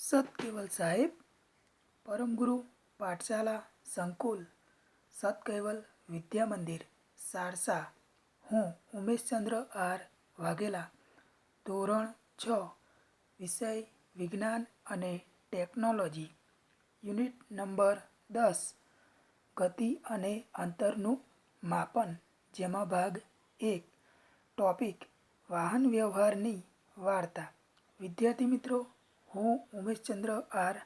સત કેવલ સાહેબ પરમગુરુ પાઠશાલા, સંકુલ સત કૈવલ વિદ્યા મંદિર, સારસા, હું ઉમેશચંદ્ર આર વાઘેલા. ધોરણ છ, વિષય, વિજ્ઞાન અને ટેકનોલોજી. યુનિટ નંબર દસ, ગતિ અને અંતરનું માપન, જેમાં ભાગ એક, ટોપિક, વાહન વ્યવહારની વાર્તા. વિદ્યાર્થી મિત્રો હું ઉમેશચંદ્ર આર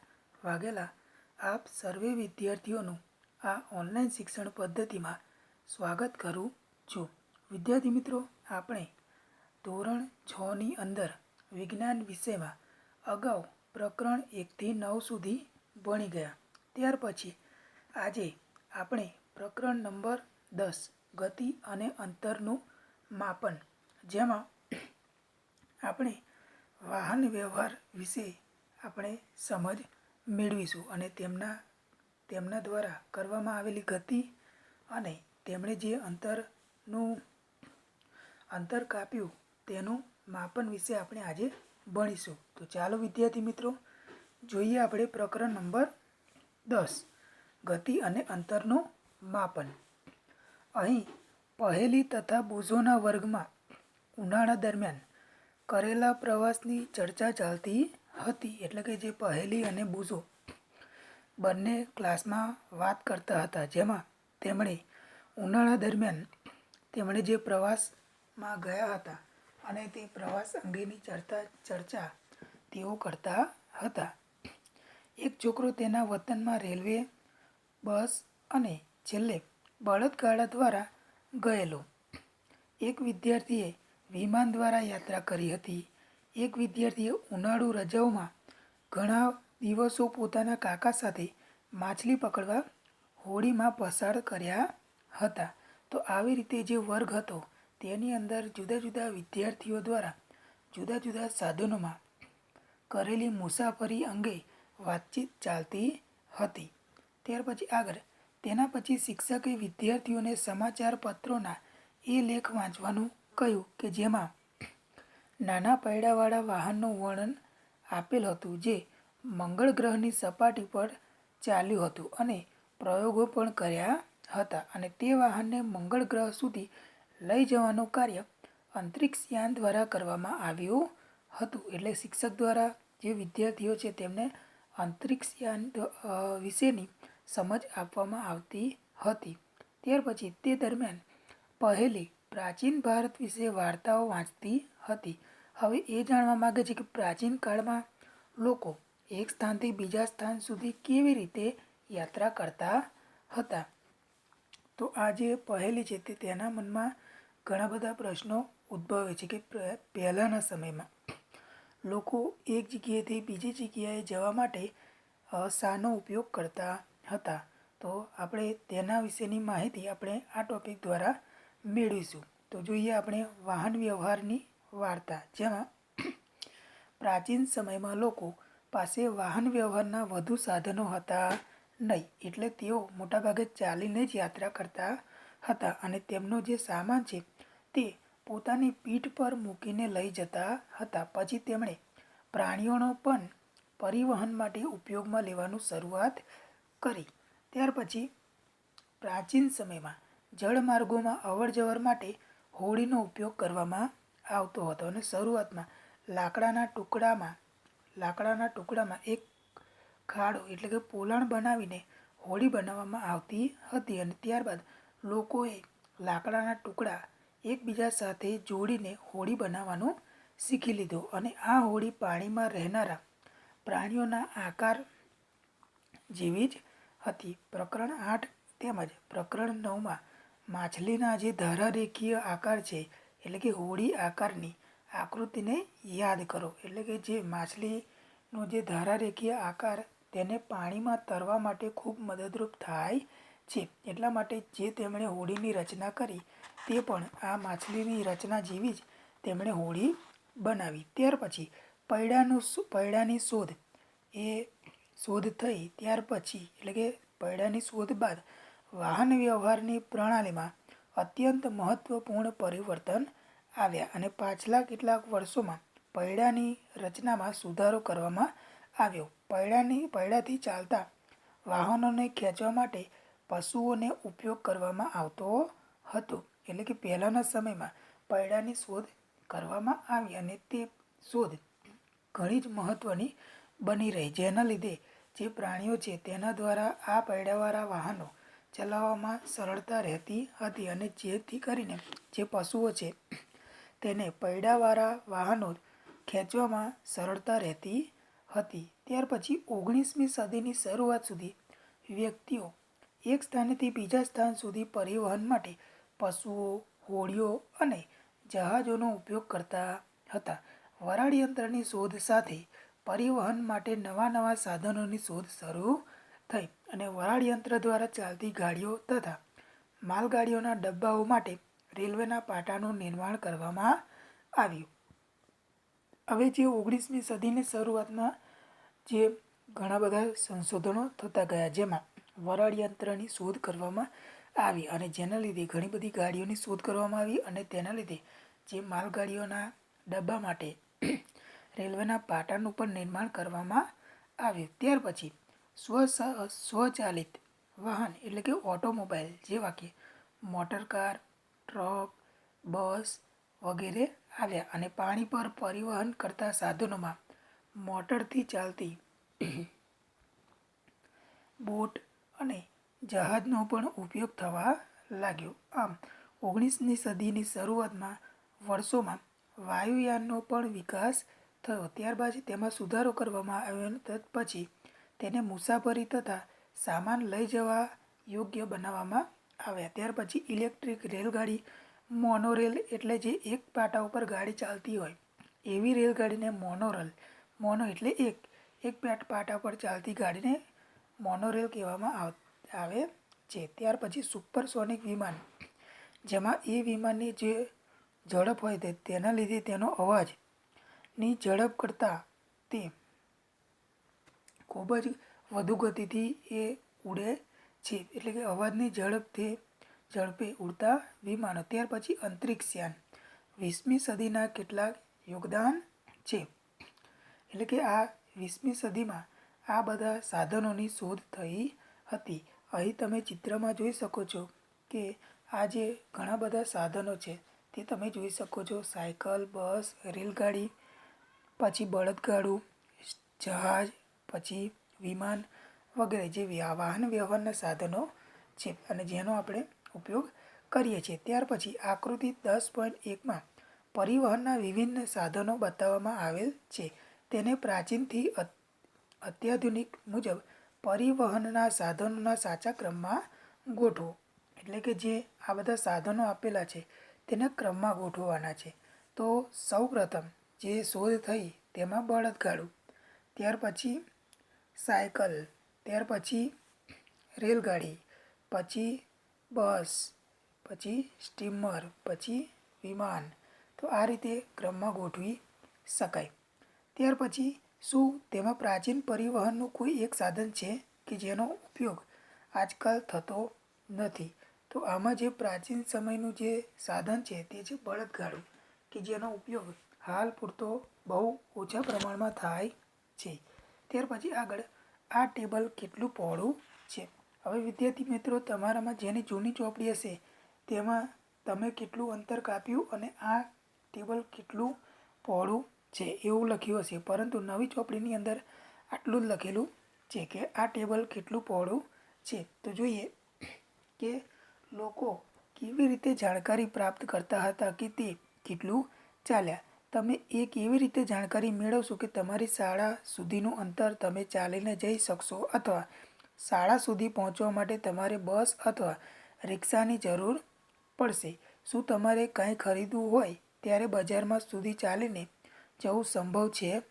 વાઘેલા, આપ સર્વે વિદ્યાર્થીઓનું આ ઓનલાઈન શિક્ષણ પદ્ધતિમાં સ્વાગત કરું છું. વિદ્યાર્થી મિત્રો, આપણે ધોરણ છની અંદર વિજ્ઞાન વિષયમાં અગાઉ પ્રકરણ એકથી નવ સુધી ભણી ગયા. ત્યાર પછી આજે આપણે પ્રકરણ નંબર દસ, ગતિ અને અંતરનું માપન, જેમાં આપણે વાહન વ્યવહાર વિશે આપણે સમજ મેળવીશું અને તેમના તેમના દ્વારા કરવામાં આવેલી ગતિ અને તેમણે જે અંતરનું, અંતર કાપ્યું તેનું માપન વિશે આપણે આજે ભણીશું. તો ચાલો વિદ્યાર્થી મિત્રો, જોઈએ આપણે પ્રકરણ નંબર દસ, ગતિ અને અંતરનું માપન. અહીં પહેલી તથા બુઝોના વર્ગમાં ઉનાળા દરમિયાન કરેલા પ્રવાસની ચર્ચા ચાલતી હતી એટલે કે જે પહેલી અને બુઝો બંને ક્લાસમાં વાત કરતા હતા. જેમાં તેમણે ઉનાળા દરમિયાન તેમણે જે પ્રવાસમાં ગયા હતા અને તે પ્રવાસ અંગેની ચર્ચા ચર્ચા તેઓ કરતા હતા. એક છોકરો તેના વતનમાં રેલવે, બસ અને છેલ્લે બળદગાડા દ્વારા ગયેલો. એક વિદ્યાર્થીએ વિમાન દ્વારા યાત્રા કરી હતી. એક વિદ્યાર્થીએ ઉનાળુ રજાઓમાં ઘણા દિવસો પોતાના કાકા સાથે માછલી પકડવા હોડીમાં પસાર કર્યા હતા. તો આવી રીતે જે વર્ગ હતો, તેની અંદર જુદા જુદા વિદ્યાર્થીઓ દ્વારા જુદા જુદા સાધનોમાં કરેલી મુસાફરી અંગે વાતચીત ચાલતી હતી. ત્યાર પછી આગળ, તેના પછી શિક્ષકે વિદ્યાર્થીઓને સમાચાર પત્રોના એ લેખ વાંચવાનું કહ્યું કે જેમાં નાના પૈડાવાળા વાહનનું વર્ણન આપેલ હતું જે મંગળ ગ્રહની સપાટી પર ચાલ્યું હતું અને પ્રયોગો પણ કર્યા હતા અને તે વાહનને મંગળ ગ્રહ સુધી લઈ જવાનું કાર્ય અંતરિક્ષયાન દ્વારા કરવામાં આવ્યું હતું. એટલે શિક્ષક દ્વારા જે વિદ્યાર્થીઓ છે તેમને અંતરિક્ષયાન વિશેની સમજ આપવામાં આવતી હતી. ત્યાર પછી તે દરમિયાન પહેલી પ્રાચીન ભારત વિશે વાર્તાઓ વાંચતી હતી. હવે એ જાણવા માગે છે કે પ્રાચીન કાળમાં લોકો એક સ્થાનથી બીજા સ્થાન સુધી કેવી રીતે યાત્રા કરતા હતા? તો આ જે પહેલી છે તે તેના મનમાં ઘણા બધા પ્રશ્નો ઉદ્ભવે છે કે પહેલાંના સમયમાં લોકો એક જગ્યાએથી બીજી જગ્યાએ જવા માટે શાનો ઉપયોગ કરતા હતા. તો આપણે તેના વિશેની માહિતી આપણે આ ટોપિક દ્વારા મેળવીશું. તો જોઈએ આપણે વાહન વ્યવહારની વાર્તા. જેમાં પ્રાચીન સમયમાં લોકો પાસે વાહન વ્યવહારના વધુ સાધનો હતા નહીં. એટલે તેઓ મોટાભાગે ચાલીને જ યાત્રા કરતા હતા અને તેમનો જે સામાન છે તે પોતાની પીઠ પર મૂકીને લઈ જતા હતા. પછી તેમણે પ્રાણીઓનો પણ પરિવહન માટે ઉપયોગમાં લેવાનું શરૂઆત કરી. ત્યાર પછી પ્રાચીન સમયમાં જળમાર્ગોમાં અવરજવર માટે હોડીનો ઉપયોગ કરવામાં આવતો હતો અને શરૂઆતમાં લાકડાના ટુકડામાં લાકડાના ટુકડામાં એક ખાડો એટલે કે પોલાણ બનાવીને હોડી બનાવવામાં આવતી હતી અને ત્યારબાદ લોકોએ લાકડાના ટુકડા એકબીજા સાથે જોડીને હોડી બનાવવાનું શીખી લીધું અને આ હોડી પાણીમાં રહેનારા પ્રાણીઓના આકાર જેવી જ હતી. પ્રકરણ આઠ તેમજ પ્રકરણ નવમાં માછલીના જે ધારારેખીય આકાર છે, એટલે કે હોડી આકારની આકૃતિને યાદ કરો. એટલે કે જે માછલીનો જે ધારારેખીય આકાર તેને પાણીમાં તરવા માટે ખૂબ મદદરૂપ થાય છે. એટલા માટે જે તેમણે હોડીની રચના કરી, તે પણ આ માછલીની રચના જેવી જ તેમણે હોળી બનાવી. ત્યાર પછી પૈડાનું પૈડાની શોધ. એ શોધ થઈ ત્યાર પછી, એટલે કે પૈડાની શોધ બાદ વાહન વ્યવહારની પ્રણાલીમાં અત્યંત મહત્ત્વપૂર્ણ પરિવર્તન આવ્યા અને પાછલા કેટલાક વર્ષોમાં પૈડાની રચનામાં સુધારો કરવામાં આવ્યો. પૈડાની, પૈડાથી ચાલતા વાહનોને ખેંચવા માટે પશુઓને ઉપયોગ કરવામાં આવતો હતો. એટલે કે પહેલાંના સમયમાં પૈડાની શોધ કરવામાં આવી અને તે શોધ ઘણી જ મહત્ત્વની બની રહી. જેના લીધે જે પ્રાણીઓ છે તેના દ્વારા આ પૈડાવાળા વાહનો ચલાવવામાં સરળતા રહેતી હતી અને જેથી કરીને જે પશુઓ છે તેને પૈડાવાળા વાહનો ખેંચવામાં સરળતા રહેતી હતી. ત્યાર પછી ઓગણીસમી સદીની શરૂઆત સુધી વ્યક્તિઓ એક સ્થાનેથી બીજા સ્થાન સુધી પરિવહન માટે પશુઓ, હોડીઓ અને જહાજોનો ઉપયોગ કરતા હતા. વરાળ યંત્રની શોધ સાથે પરિવહન માટે નવા નવા સાધનોની શોધ શરૂ થઈ. અને વરાળ યંત્ર દ્વારા ચાલતી ગાડીઓ તથા માલગાડીઓના ડબ્બાઓ માટે રેલવેના પાટાનું નિર્માણ કરવામાં આવ્યું. હવે જે ઓગણીસમી સદીની શરૂઆતમાં જે ઘણા બધા સંશોધનો થતા ગયા, જેમાં વરાળ યંત્રની શોધ કરવામાં આવી અને જેના લીધે ઘણી બધી ગાડીઓની શોધ કરવામાં આવી અને તેના લીધે જે માલગાડીઓના ડબ્બા માટે રેલવેના પાટાનું પણ નિર્માણ કરવામાં આવ્યું. ત્યાર પછી સ્વ સ્વચાલિત વાહન એટલે કે ઓટોમોબાઈલ જેવા કે મોટર કાર, ટ્રક, બસ વગેરે આવ્યા અને પાણી પર પરિવહન કરતા સાધનોમાં મોટરથી ચાલતી બોટ અને જહાજનો પણ ઉપયોગ થવા લાગ્યો. આમ, ઓગણીસમી સદીની શરૂઆતમાં વર્ષોમાં વાયુયાનનો પણ વિકાસ થયો. ત્યારબાદ તેમાં સુધારો કરવામાં આવ્યો તત્ પછી તેને મુસાફરી તથા સામાન લઈ જવા યોગ્ય બનાવવામાં આવ્યા. ત્યાર પછી ઇલેક્ટ્રિક રેલગાડી, મોનોરેલ એટલે જે એક પાટા ઉપર ગાડી ચાલતી હોય, એવી રેલગાડીને મોનોરેલ. મોનો એટલે એક. એક પેટ પાટા પર ચાલતી ગાડીને મોનોરેલ કહેવામાં આવ છે. ત્યાર પછી સુપરસોનિક વિમાન, જેમાં એ વિમાનની જે ઝડપ હોય તે, તેના લીધે તેનો અવાજની ઝડપ કરતાં તે ખૂબ જ વધુ ગતિથી એ ઉડે છે. એટલે કે અવાજની ઝડપથી ઝડપે ઉડતા વિમાનો. ત્યાર પછી અંતરિક્ષ યાન વીસમી સદીના કેટલાક યોગદાન છે. એટલે કે આ વીસમી સદીમાં આ બધા સાધનોની શોધ થઈ હતી. અહીં તમે ચિત્રમાં જોઈ શકો છો કે આ જે ઘણા બધા સાધનો છે તે તમે જોઈ શકો છો. સાયકલ, બસ, રેલગાડી, પછી બળદગાડું, જહાજ પછી વિમાન વગેરે જે વાહન વ્યવહારના સાધનો છે અને જેનો આપણે ઉપયોગ કરીએ છીએ. ત્યાર પછી આકૃતિ દસ પોઈન્ટ એકમાં પરિવહનના વિભિન્ન સાધનો બતાવવામાં આવેલ છે. તેને પ્રાચીનથી અત્યાધુનિક મુજબ પરિવહનના સાધનોના સાચા ક્રમમાં ગોઠવો. એટલે કે જે આ બધા સાધનો આપેલા છે તેને ક્રમમાં ગોઠવવાના છે. તો સૌ પ્રથમ જે શોધ થઈ તેમાં બળદગાડું. ત્યાર પછી સાયકલ, ત્યાર પછી રેલગાડી, પછી બસ, પછી સ્ટીમર, પછી વિમાન. તો આ રીતે ક્રમમાં ગોઠવી શકાય. ત્યાર પછી શું તેમાં પ્રાચીન પરિવહનનું કોઈ એક સાધન છે કે જેનો ઉપયોગ આજકાલ થતો નથી? તો આમાં જે પ્રાચીન સમયનું જે સાધન છે તે છે બળદગાડું, કે જેનો ઉપયોગ હાલ પૂરતો બહુ ઓછા પ્રમાણમાં થાય છે. ત્યાર પછી આગળ આ ટેબલ કેટલું પહોળું છે. હવે વિદ્યાર્થી મિત્રો, તમારામાં જેની જૂની ચોપડી હશે, તેમાં તમે કેટલું અંતર કાપ્યું અને આ ટેબલ કેટલું પહોળું છે એવું લખ્યું હશે. પરંતુ નવી ચોપડીની અંદર આટલું જ લખેલું છે કે આ ટેબલ કેટલું પહોળું છે. તો જોઈએ કે લોકો કેવી રીતે જાણકારી પ્રાપ્ત કરતા હતા કે તે કેટલું ચાલ્યા. તમે એ કેવી રીતે જાણકારી મેળવશો કે તમારી શાળા સુધીનું અંતર તમે ચાલીને જઈ શકશો અથવા શાળા સુધી પહોંચવા માટે તમારે બસ અથવા રિક્ષાની જરૂર પડશે. શું તમારે કાંઈ ખરીદવું હોય ત્યારે બજારમાં સુધી ચાલીને જવું સંભવ છે?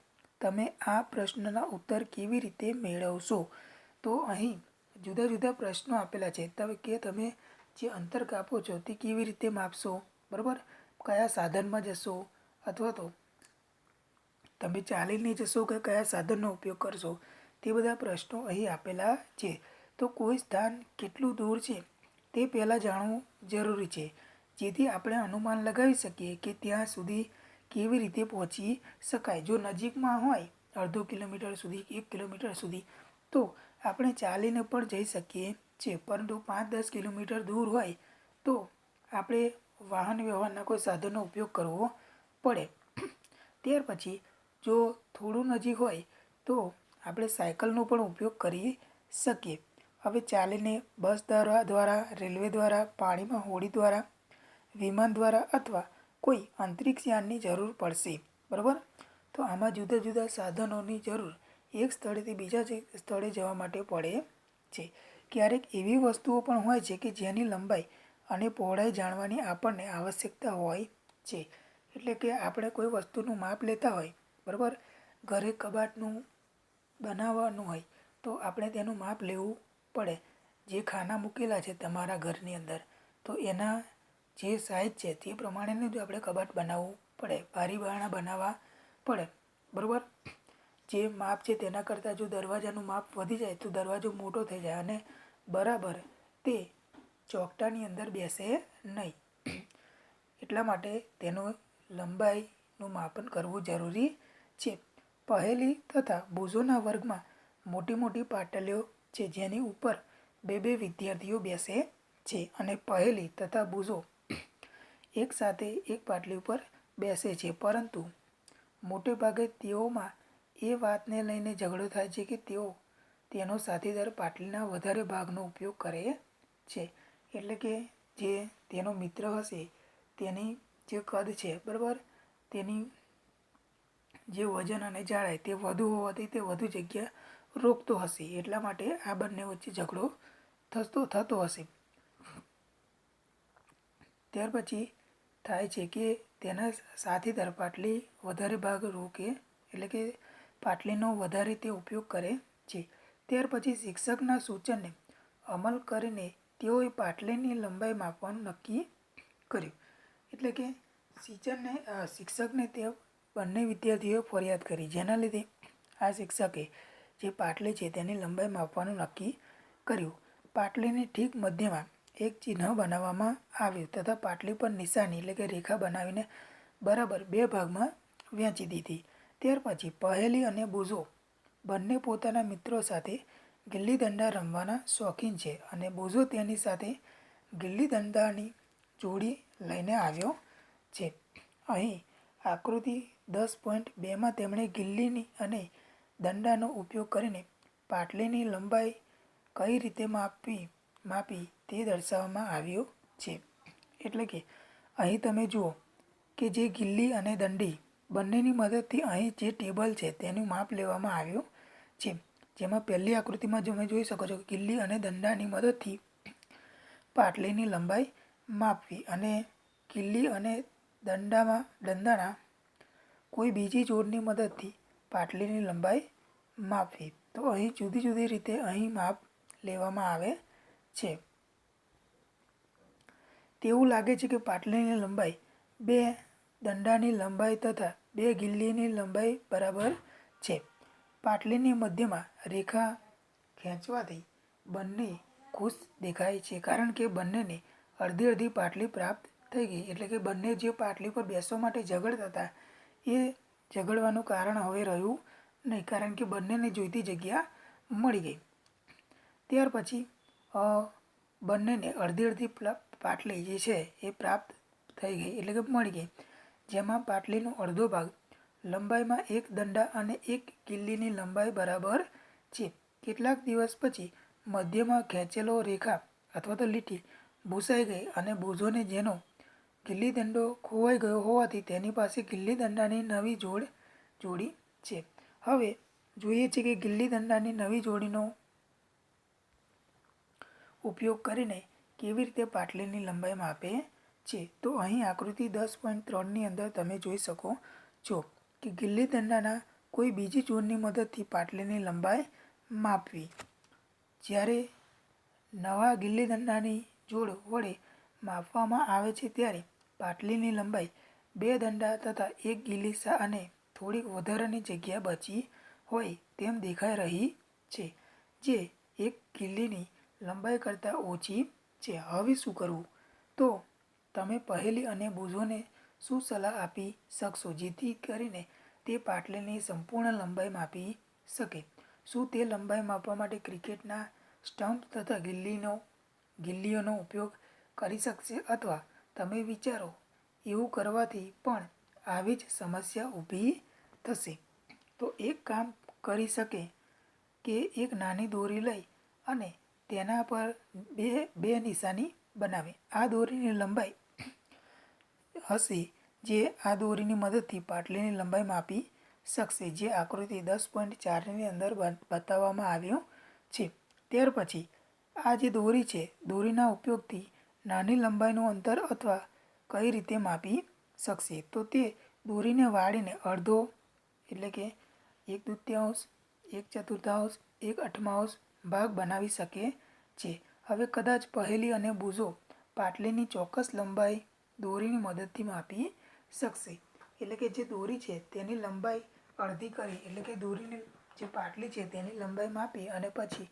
તમે આ પ્રશ્નના ઉત્તર કેવી રીતે મેળવશો? તો અહીં જુદા જુદા પ્રશ્નો આપેલા છે. તમે કે તમે જે અંતર કાપો છો તે કેવી રીતે માપશો? બરાબર? કયા સાધનમાં જશો? અથવા તો તમે ચાલીને જશો કે કયા સાધનનો ઉપયોગ કરશો, તે બધા પ્રશ્નો અહીં આપેલા છે. તો કોઈ સ્થાન કેટલું દૂર છે, તે પહેલાં જાણવું જરૂરી છે. જેથી આપણે અનુમાન લગાવી શકીએ કે ત્યાં સુધી કેવી રીતે પહોંચી શકાય. જો નજીકમાં હોય અડધો કિલોમીટર સુધી, એક કિલોમીટર સુધી, તો આપણે ચાલીને પણ જઈ શકીએ છીએ. પરંતુ પાંચ દસ કિલોમીટર દૂર હોય તો આપણે વાહન વ્યવહારના કોઈ સાધનનો ઉપયોગ કરવો પડે. ત્યાર પછી જો થોડું નજીક હોય તો આપણે સાયકલનો પણ ઉપયોગ કરી શકીએ. હવે ચાલીને બસ દ્વારા દ્વારા, રેલવે દ્વારા, પાણીમાં હોડી દ્વારા, વિમાન દ્વારા અથવા કોઈ અંતરિક્ષ યાનની જરૂર પડશે. બરાબર? તો આમાં જુદા જુદા સાધનોની જરૂર એક સ્થળેથી બીજા સ્થળે જવા માટે પડે છે. ક્યારેક એવી વસ્તુઓ પણ હોય છે કે જેની લંબાઈ અને પહોળાઈ જાણવાની આપણને આવશ્યકતા હોય છે. એટલે કે આપણે કોઈ વસ્તુનું માપ લેતા હોય, બરાબર? ઘરે કબાટનું બનાવવાનું હોય, તો આપણે તેનું માપ લેવું પડે. જે ખાના મૂકેલા છે તમારા ઘરની અંદર, તો એના જે સાઇઝ છે તે પ્રમાણેનું જ આપણે કબાટ બનાવવું પડે. બારી બારણા બનાવવા પડે, બરાબર? જે માપ છે તેના કરતાં જો દરવાજાનું માપ વધી જાય, તો દરવાજો મોટો થઈ જાય અને બરાબર તે ચોકટાની અંદર બેસે નહીં. એટલા માટે તેનું લંબાઈનું માપન કરવું જરૂરી છે. પહેલી તથા બુઝોના વર્ગમાં મોટી મોટી પાટલીઓ છે જેની ઉપર બે બે વિદ્યાર્થીઓ બેસે છે અને પહેલી તથા બુઝો એક સાથે એક પાટલી ઉપર બેસે છે. પરંતુ મોટે ભાગે તેઓમાં એ વાતને લઈને ઝઘડો થાય છે કે તેઓ તેનો સાથીદાર પાટલીના વધારે ભાગનો ઉપયોગ કરે છે. એટલે કે જે તેનો મિત્ર હશે તેની જે કદ છે, બરાબર? તેની જે વજન અને જાડાઈ તે વધુ હોવાથી તે વધુ જગ્યા રોકતો હશે. એટલા માટે આ બંને વચ્ચે ઝઘડો થતો થતો હશે. ત્યાર પછી થાય છે કે તેના સાથીદાર પાટલી વધારે ભાગ રોકે, એટલે કે પાટલીનો વધારે તે ઉપયોગ કરે છે. ત્યાર પછી શિક્ષકના સૂચનને અમલ કરીને તેઓએ પાટલીની લંબાઈ માપવાનું નક્કી કર્યું. એટલે કે શિક્ષકને શિક્ષકને તે બંને વિદ્યાર્થીઓએ ફરિયાદ કરી, જેના લીધે આ શિક્ષકે જે પાટલી છે તેની લંબાઈ માપવાનું નક્કી કર્યું. પાટલીની ઠીક મધ્યમાં એક ચિહ્ન બનાવવામાં આવ્યું તથા પાટલી પર નિશાની એટલે કે રેખા બનાવીને બરાબર બે ભાગમાં વહેંચી દીધી. ત્યાર પછી પહેલી અને બુઝો બંને પોતાના મિત્રો સાથે ગિલ્લી દંડા રમવાના શોખીન છે અને બુઝો તેની સાથે ગિલ્લી દંડાની જોડી લઈને આવ્યો છે. અહીં આકૃતિ દસ પોઈન્ટ બેમાં તેમણે ગિલ્લીની અને દંડાનો ઉપયોગ કરીને પાટલીની લંબાઈ કઈ રીતે માપવી, માપી તે દર્શાવવામાં આવ્યો છે. એટલે કે અહીં તમે જુઓ કે જે ગિલ્લી અને દંડી બંનેની મદદથી અહીં જે ટેબલ છે તેનું માપ લેવામાં આવ્યું છે. જેમાં પહેલી આકૃતિમાં તમે જોઈ શકો છો કે ગિલ્લી અને દંડાની મદદથી પાટલીની લંબાઈ માપવી અને ગિલ્લી અને દંડામાં દંડાના કોઈ બીજી જોડની મદદથી પાટલીની લંબાઈ માપવી. તો અહીં જુદી જુદી રીતે અહીં માપ લેવામાં આવે છે. તેવું લાગે છે કે પાટલીની લંબાઈ બે દંડાની લંબાઈ તથા બે ગિલ્લીની લંબાઈ બરાબર છે. પાટલીની મધ્યમાં રેખા ખેંચવાથી બંને ખુશ દેખાય છે, કારણ કે બંનેને અડધી અડધી પાટલી પ્રાપ્ત થઈ ગઈ. એટલે કે બંને જે પાટલી પર બેસવા માટે ઝઘડતા હતા. એ ઝઘડવાનું કારણ હવે રહ્યું નહીં, કારણ કે બંનેને જોઈતી જગ્યા મળી ગઈ. ત્યાર પછી બંનેને અડધી અડધી પાટલી જે છે એ પ્રાપ્ત થઈ ગઈ એટલે કે મળી ગઈ. જેમાં પાટલીનો અડધો ભાગ લંબાઈમાં એક દંડા અને એક કિલ્લીની લંબાઈ બરાબર છે. કેટલાક દિવસ પછી મધ્યમાં ખેંચેલો રેખા અથવા તો લીટી ભૂસાઈ ગઈ અને બુઝોને જેનો ગિલ્લી દંડો ખોવાઈ ગયો હોવાથી તેની પાસે ગિલ્લી દંડાની નવી જોડ જોડી છે. હવે જોઈએ છે કે ગિલ્લી દંડાની નવી જોડીનો ઉપયોગ કરીને કેવી રીતે પાટલીની લંબાઈ માપે છે. તો અહીં આકૃતિ દસ પોઈન્ટ ત્રણની અંદર તમે જોઈ શકો છો કે ગિલ્લી દંડાના કોઈ બીજી જોડની મદદથી પાટલીની લંબાઈ માપવી. જ્યારે નવા ગિલ્લી દંડાની જોડ વડે માપવામાં આવે છે ત્યારે પાટલીની લંબાઈ બે દંડા તથા એક ગિલ્લી અને થોડીક વધારાની જગ્યા બચી હોય તેમ દેખાઈ રહી છે, જે એક ગિલ્લીની લંબાઈ કરતાં ઓછી છે. હવે શું કરવું? તો તમે પહેલી અને બુઝોને શું સલાહ આપી શકશો? જેથી કરીને તે પાટલીની સંપૂર્ણ લંબાઈ માપી શકે. શું તે લંબાઈ માપવા માટે ક્રિકેટના સ્ટમ્પ તથા ગિલ્લીનો ગિલ્લીઓનો ઉપયોગ કરી શકશે અથવા તમે વિચારો, એવું કરવાથી પણ આવી જ સમસ્યા ઊભી થશે. તો એક કામ કરી શકે કે એક નાની દોરી લઈ અને તેના પર બે બે નિશાની બનાવે. આ દોરીની લંબાઈ હશે, જે આ દોરીની મદદથી પાટલીની લંબાઈ માપી શકશે, જે આકૃતિ દસ પોઈન્ટ ચારની અંદર બતાવવામાં આવ્યું છે. ત્યાર પછી આ જે દોરી છે, દોરીના ઉપયોગથી નાની લંબાઈનું અંતર અથવા કઈ રીતે માપી શકશે? તો તે દોરીને વાળીને અડધો, એટલે કે એક દૂત્યાંશ, એક ચતુર્થાંશ, એક અઠમાંશ ભાગ બનાવી શકે છે. હવે કદાચ પહેલી અને બૂઝો પાટલીની ચોક્કસ લંબાઈ દોરીની મદદથી માપી શકશે. એટલે કે જે દોરી છે તેની લંબાઈ અડધી કરી, એટલે કે દોરીની જે પાટલી છે તેની લંબાઈ માપી અને પછી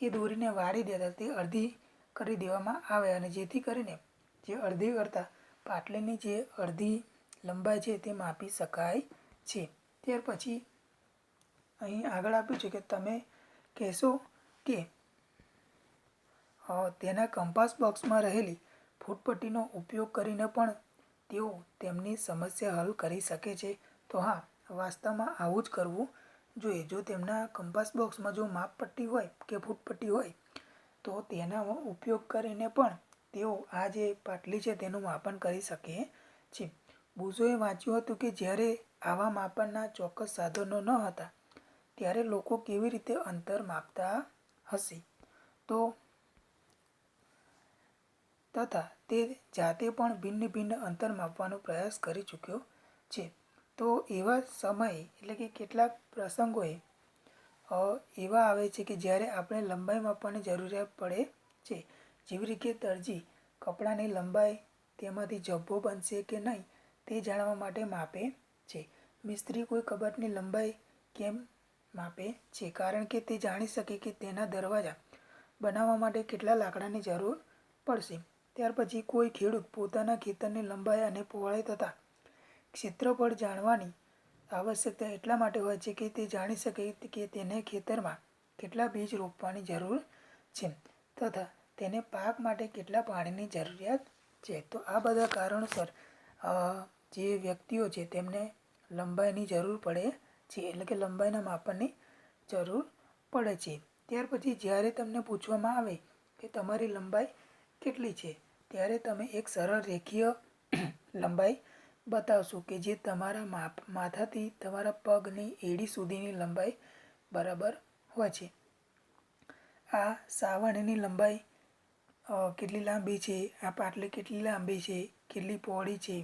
એ દોરીને વાળી દેતા તે અડધી કરી દેવામાં આવે અને જેથી કરીને જે અડધી કરતાં પાટલીની જે અડધી લંબાઈ છે તે માપી શકાય છે. ત્યાર પછી અહીં આગળ આપ્યું છે કે તમે કહેશો કે તેના કંપાસ બોક્સમાં રહેલી ફૂટપટ્ટીનો ઉપયોગ કરીને પણ તેઓ તેમની સમસ્યા હલ કરી શકે છે. તો હા, વાસ્તવમાં આવું જ કરવું જોઈએ. જો તેમના કંપાસ બોક્સમાં જો માપપટ્ટી હોય કે ફૂટપટ્ટી હોય તો તેના ઉપયોગ કરીને પણ તેઓ આ જે પાટલી છે તેનું માપન કરી શકે છે. બુઝોએ વાંચ્યું હતું કે જ્યારે આવા માપનના ચોક્કસ સાધનો ન હતા, ત્યારે લોકો કેવી રીતે અંતર માપતા હશે? તો તથા તે જાતે પણ ભિન્ન ભિન્ન અંતર માપવાનો પ્રયાસ કરી ચૂક્યો છે. તો એવા સમયે એટલે કે કેટલાક પ્રસંગોએ એવા આવે છે કે જ્યારે આપણે લંબાઈ માપવાની જરૂરિયાત પડે છે. જેવી રીતે દરજી કપડાની લંબાઈ તેમાંથી જબ્બો બનશે કે નહીં તે જાણવા માટે માપે છે. મિસ્ત્રી કોઈ કબાટની લંબાઈ કેમ માપે છે? કારણ કે તે જાણી શકે કે તેના દરવાજા બનાવવા માટે કેટલા લાકડાની જરૂર પડશે. ત્યાર પછી કોઈ ખેડૂત પોતાના ખેતરની લંબાઈ અને પહોળાઈ તથા ક્ષેત્રફળ જાણવાની આવશ્યકતા એટલા માટે હોય છે કે તે જાણી શકે કે તેને ખેતરમાં કેટલા બીજ રોપવાની જરૂર છે તથા તેને પાક માટે કેટલા પાણીની જરૂરિયાત છે. તો આ બધા કારણોસર જે વ્યક્તિઓ છે તેમને લંબાઈની જરૂર પડે છે, એટલે કે લંબાઈના માપનની જરૂર પડે છે. ત્યાર પછી જ્યારે તમને પૂછવામાં આવે કે તમારી લંબાઈ કેટલી છે, ત્યારે તમે એક સરળ રેખીય લંબાઈ બતાવશો કે જે તમારા માપ, માથાથી તમારા પગની એડી સુધીની લંબાઈ બરાબર હોય છે. આ સાવરણીની લંબાઈ કેટલી લાંબી છે? આ પાટલી કેટલી લાંબી છે? કેટલી પહોળી છે?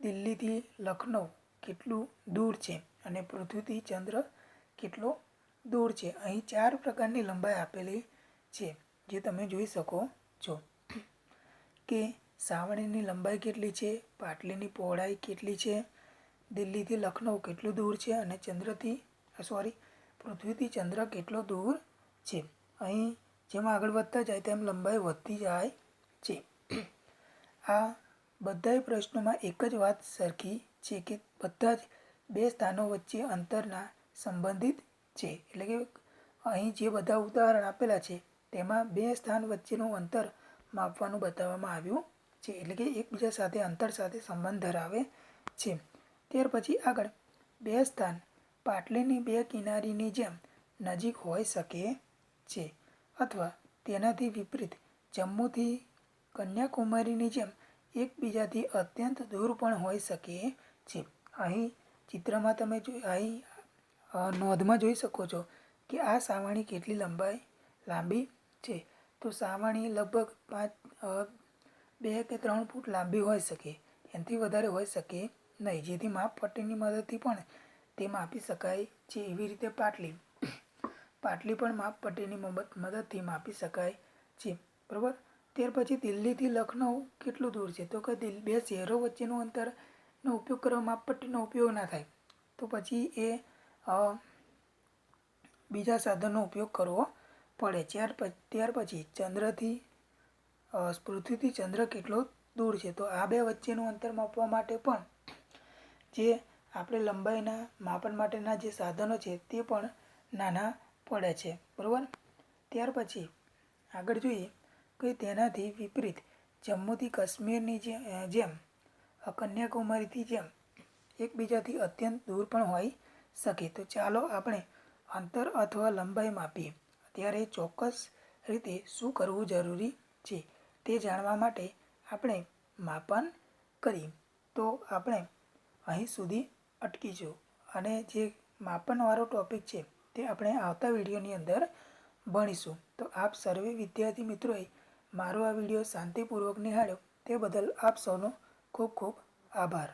દિલ્હીથી લખનઉ કેટલું દૂર છે? અને પૃથ્વીથી ચંદ્ર કેટલો દૂર છે? અહીં ચાર પ્રકારની લંબાઈ આપેલી છે, જે તમે જોઈ શકો છો. કે સાવરણીની લંબાઈ કેટલી છે? પાટલીની પહોળાઈ કેટલી છે? દિલ્હીથી લખનઉ કેટલું દૂર છે? અને ચંદ્રથી સોરી પૃથ્વીથી ચંદ્ર કેટલો દૂર છે? અહીં જેમ આગળ વધતા જાય તેમ લંબાઈ વધતી જાય છે. આ બધાય પ્રશ્નોમાં એક જ વાત સરખી છે કે બધા જ બે સ્થાનો વચ્ચે અંતરના સંબંધિત છે. એટલે કે અહીં જે બધા ઉદાહરણ આપેલા છે, તેમાં બે સ્થાન વચ્ચેનું અંતર માપવાનું બતાવવામાં આવ્યું છે, એટલે કે એકબીજા સાથે અંતર સાથે સંબંધ ધરાવે છે. ત્યાર પછી આગળ, બે સ્થાન, પાટલીની બે કિનારીની જેમ નજીક હોઈ શકે છે અથવા તેનાથી વિપરીત, જમ્મુથી કન્યાકુમારીની જેમ એકબીજાથી અત્યંત દૂર પણ હોઈ શકે છે. અહીં ચિત્રમાં તમે જો, અહીં નોંધમાં જોઈ શકો છો કે આ સાવાણી કેટલી લંબાઈ, લાંબી છે. તો સાવાણી લગભગ પાંચ બે કે ત્રણ ફૂટ લાંબી હોઈ શકે. એનાથી વધારે હોઈ શકે નહીં. જેથી માપપટ્ટીની મદદથી પણ તે માપી શકાય છે એવી રીતે પાટલી. પાટલી પણ માપપટ્ટીની પટ્ટીની મદદથી માપી શકાય છે. બરાબર? ત્યાર પછી દિલ્હીથી લખનઉ કેટલું દૂર છે? તો કે બે શહેરો વચ્ચેનું અંતરનો ઉપયોગ કરવા માપપટ્ટીનો ઉપયોગ ના થાય. તો પછી એ બીજા સાધનનો ઉપયોગ કરવો પડે. ત્યાર પછી ત્યાર પછી ચંદ્રથી પૃથ્વીથી ચંદ્ર કેટલો દૂર છે? તો આ બે વચ્ચેનું અંતર માપવા માટે પણ જે આપણે લંબાઈના માપન માટેના જે સાધનો છે તે પણ નાના પડે છે. બરાબર? ત્યાર પછી આગળ જોઈએ કે તેનાથી વિપરીત જમ્મુથી કાશ્મીરની જેમ કન્યાકુમારીથી જેમ એકબીજાથી અત્યંત દૂર પણ હોઈ શકે. તો ચાલો આપણે અંતર અથવા લંબાઈ માપીએ. ત્યારે ચોક્કસ રીતે શું કરવું જરૂરી છે? તે જાણવા માટે આપણે માપન કરી તો આપણે અહીં સુધી અટકીશું. અને જે માપનવાળો ટોપિક છે, તે આપણે આવતા વિડીયોની અંદર ભણીશું. તો આપ સર્વે વિદ્યાર્થી મિત્રોએ મારો આ વીડિયો શાંતિપૂર્વક નિહાળ્યો. તે બદલ આપ સૌનો ખૂબ ખૂબ આભાર.